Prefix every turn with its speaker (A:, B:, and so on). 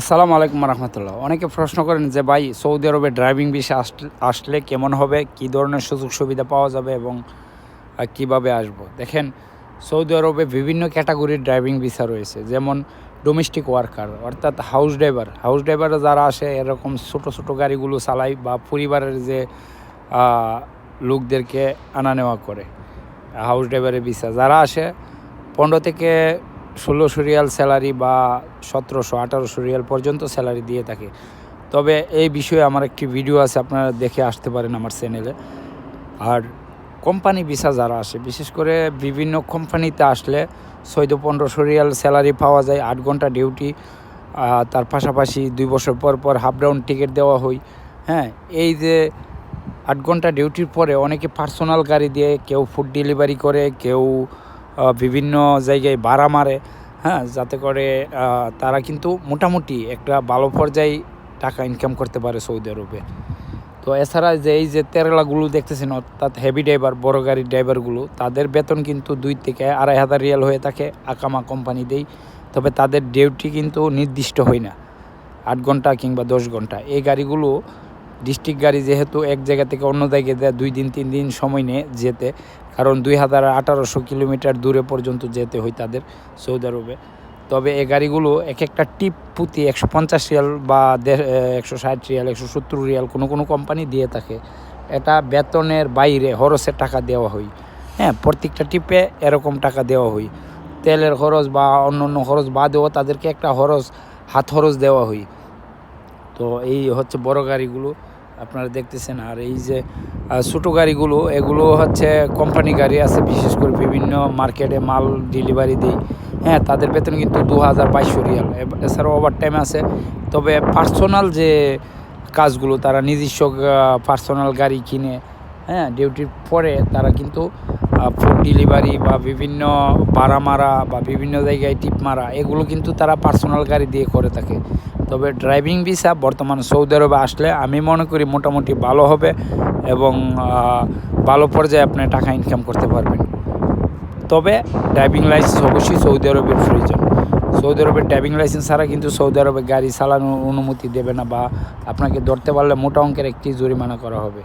A: আসসালামু আলাইকুম রহমতুল্লাহ। অনেকে প্রশ্ন করেন যে, ভাই, সৌদি আরবে ড্রাইভিং ভিসা আসলে কেমন হবে? কী ধরনের সুযোগ সুবিধা পাওয়া যাবে এবং কীভাবে আসব? দেখেন, সৌদি আরবে বিভিন্ন ক্যাটাগরির ড্রাইভিং ভিসা রয়েছে। যেমন ডোমেস্টিক ওয়ার্কার, অর্থাৎ হাউস ড্রাইভার। হাউস ড্রাইভারে যারা আসে, এরকম ছোটো ছোটো গাড়িগুলো চালায় বা পরিবারের যে লোকদেরকে আনা নেওয়া করে, হাউস ড্রাইভারের ভিসা। যারা আসে, পনেরো থেকে ষোলোশো রিয়াল স্যালারি বা সতেরোশো, আঠারোশো রিয়াল পর্যন্ত স্যালারি দিয়ে থাকে। তবে এই বিষয়ে আমার একটি ভিডিও আছে, আপনারা দেখে আসতে পারেন আমার চ্যানেলে। আর কোম্পানি ভিসা যারা আসে, বিশেষ করে বিভিন্ন কোম্পানিতে আসলে চৌদ্দ, পনেরোশো রিয়াল স্যালারি পাওয়া যায়, আট ঘণ্টা ডিউটি তার পাশাপাশি দুই বছর পর পর হাফ ডাউন টিকিট দেওয়া হয়। হ্যাঁ এই যে আট ঘণ্টা ডিউটির পরে অনেকে পার্সোনাল গাড়ি দিয়ে কেউ ফুড ডেলিভারি করে, কেউ বিভিন্ন জায়গায় ভাড়া মারে হ্যাঁ যাতে করে তারা কিন্তু মোটামুটি একটা ভালো পর্যায়ে টাকা ইনকাম করতে পারে সৌদি আরবে। তো এছাড়া যে এই যে তেরলাগুলো দেখতেছেন, অর্থাৎ হেভি ড্রাইভার বড় গাড়ির ড্রাইভারগুলো তাদের বেতন কিন্তু দুই থেকে আড়াই হাজার রিয়াল হয়ে থাকে আকামা কোম্পানি দেই। তবে তাদের ডিউটি কিন্তু নির্দিষ্ট হয় না, আট ঘণ্টা কিংবা দশ ঘণ্টা। এই গাড়িগুলো ডিস্ট্রিক্ট গাড়ি যেহেতু এক জায়গা থেকে অন্য জায়গায় দেয়, দুই দিন, তিন দিন সময় নেয় যেতে। কারণ দুই হাজার আঠারোশো কিলোমিটার দূরে পর্যন্ত যেতে হয় তাদের সৌদি আরবে। তবে এই গাড়িগুলো এক একটা টিপ প্রতি একশো পঞ্চাশ রিয়াল বা একশো ষাট রিয়াল, একশো সত্তর রিয়াল কোনো কোনো কোম্পানি দিয়ে থাকে। এটা বেতনের বাইরে খরচের টাকা দেওয়া হয়। হ্যাঁ প্রত্যেকটা টিপে এরকম টাকা দেওয়া হয়। তেলের খরচ বা অন্য অন্য খরচ বাদেও তাদেরকে একটা খরচ, হাত খরচ দেওয়া হয়। তো এই হচ্ছে বড় গাড়িগুলো আপনারা দেখতেছেন। আর এই যে ছোটো গাড়িগুলো, এগুলো হচ্ছে কোম্পানি গাড়ি আছে, বিশেষ করে বিভিন্ন মার্কেটে মাল ডেলিভারি দেয়। হ্যাঁ তাদের বেতন কিন্তু দু হাজার বাইশশো রিয়াল। এছাড়াও ওভার টাইম আছে। তবে পার্সোনাল যে কাজগুলো, তারা নিজস্ব পার্সোনাল গাড়ি কিনে হ্যাঁ ডিউটির পরে তারা কিন্তু ফুড ডেলিভারি বা বিভিন্ন ভাড়া মারা বা বিভিন্ন জায়গায় টিপ মারা, এগুলো কিন্তু তারা পার্সোনাল গাড়ি দিয়ে করে থাকে। তবে ড্রাইভিং ভিসা বর্তমান সৌদি আরবে আসলে আমি মনে করি মোটামুটি ভালো হবে এবং ভালো পর্যায়ে আপনি টাকা ইনকাম করতে পারবেন। তবে ড্রাইভিং লাইসেন্স অবশ্যই সৌদি আরবের প্রয়োজন। সৌদি আরবের ড্রাইভিং লাইসেন্স ছাড়া কিন্তু সৌদি আরবে গাড়ি চালানোর অনুমতি দেবে না বা আপনাকে ধরতে পারলে মোটা অঙ্কের একটি জরিমানা করা হবে।